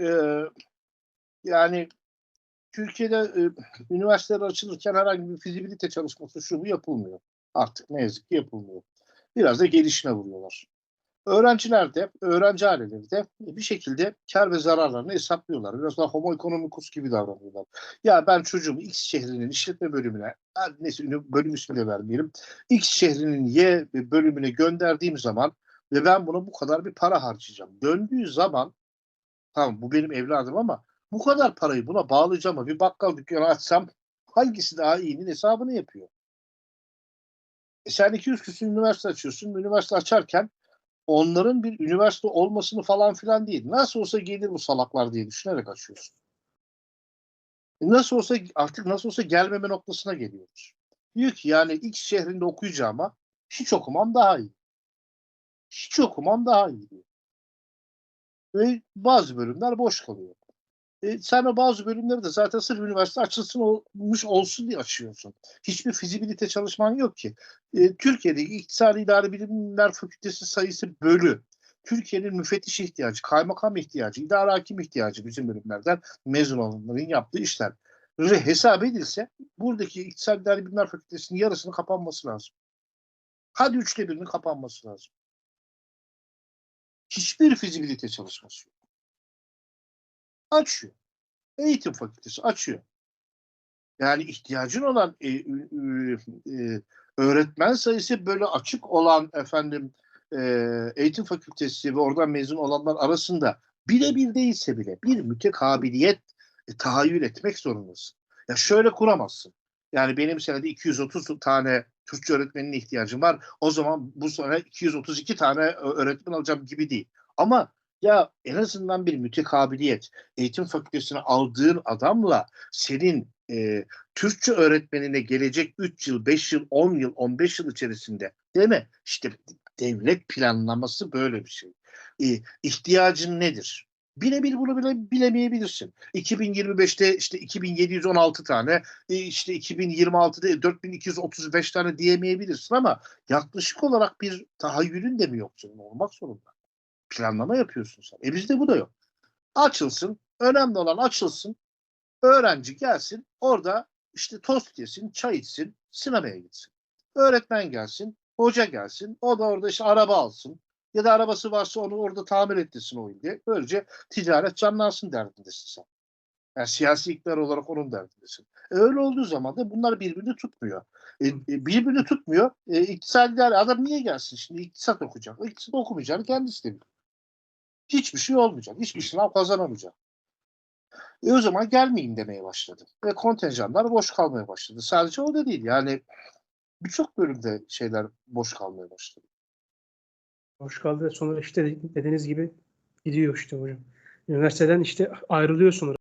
e, yani Türkiye'de e, üniversiteler açılırken herhangi bir fizibilite çalışması şu bu yapılmıyor. Artık ne yazık ki yapılmıyor. Biraz da gelişine vuruyorlar. Öğrenciler de, öğrenci aileleri de bir şekilde kar ve zararlarını hesaplıyorlar. Biraz daha homo economicus gibi davranıyorlar. Ya ben çocuğumu X şehrinin işletme bölümüne, neyse bölüm ismi de vermeyelim, X şehrinin Y bölümüne gönderdiğim zaman ve ben buna bu kadar bir para harcayacağım. Döndüğü zaman tamam bu benim evladım ama bu kadar parayı buna bağlayacağım ama bir bakkal dükkanı açsam hangisi daha iyinin hesabını yapıyor. E sen 200 küsur üniversite açıyorsun. Üniversite açarken onların bir üniversite olmasını falan filan değil. Nasıl olsa gelir bu salaklar diye düşünerek açıyorsun. E nasıl olsa artık nasıl olsa gelmeme noktasına geliyoruz. Diyor ki yani X şehrinde okuyacağıma hiç okumam daha iyi. Hiç okumam daha iyi diyor. Ve bazı bölümler boş kalıyor. E, sen o bazı bölümleri de zaten sırf üniversite açılsın olmuş olsun diye açıyorsun. Hiçbir fizibilite çalışman yok ki. E, Türkiye'deki İktisadi İdari Bilimler Fakültesi sayısı bölü. Türkiye'nin müfettiş ihtiyacı, kaymakam ihtiyacı, idare hakim ihtiyacı bizim bölümlerden mezun olanların yaptığı işler. Hesap edilse buradaki İktisadi İdari Bilimler Fakültesi'nin yarısının kapanması lazım. Hadi üçte birinin kapanması lazım. Hiçbir fizibilite çalışması yok. Açıyor. Eğitim fakültesi açıyor. Yani ihtiyacın olan e, e, öğretmen sayısı böyle açık olan efendim e, eğitim fakültesi ve oradan mezun olanlar arasında birebir değilse bile bir mütekabiliyet e, tahayyül etmek zorundasın. Ya şöyle kuramazsın. Yani benim senede 230 tane Türkçe öğretmenine ihtiyacım var. O zaman bu sene 232 tane öğretmen alacağım gibi değil. Ama ya en azından bir mütekabiliyet. Eğitim fakültesine aldığın adamla senin e, Türkçe öğretmenine gelecek 3 yıl, 5 yıl, 10 yıl, 15 yıl içerisinde değil mi? İşte devlet planlaması böyle bir şey. E, ihtiyacın nedir? Birebir bunu bile bilemeyebilirsin. 2025'te işte 2716 tane, e, işte 2026'da 4235 tane diyemeyebilirsin ama yaklaşık olarak bir tahayyülün de mi yok senin olmak zorunda? Planlama yapıyorsun sen. E bizde bu da yok. Açılsın, önemli olan açılsın, öğrenci gelsin, orada işte tost yesin, çay içsin, sinemaya gitsin. Öğretmen gelsin, hoca gelsin, o da orada işte araba alsın ya da arabası varsa onu orada tamir ettirsin o ilde. Böylece ticaret canlansın derdindesin sen. Yani siyasi iktidar olarak onun derdindesin. E öyle olduğu zaman da bunlar birbirini tutmuyor. E, e, birbirini tutmuyor. E, iktisadi değer adam niye gelsin şimdi iktisat okuyacak? İktisat okumayacağını kendisi de. Hiçbir şey olmayacak. Hiçbir sınav kazanamayacak. E o zaman gelmeyin demeye başladı. Ve kontenjanlar boş kalmaya başladı. Sadece o da değil. Yani birçok bölümde şeyler boş kalmaya başladı. Hoş kaldı. Sonra işte dediğiniz gibi gidiyor işte hocam. Üniversiteden işte ayrılıyor sonra.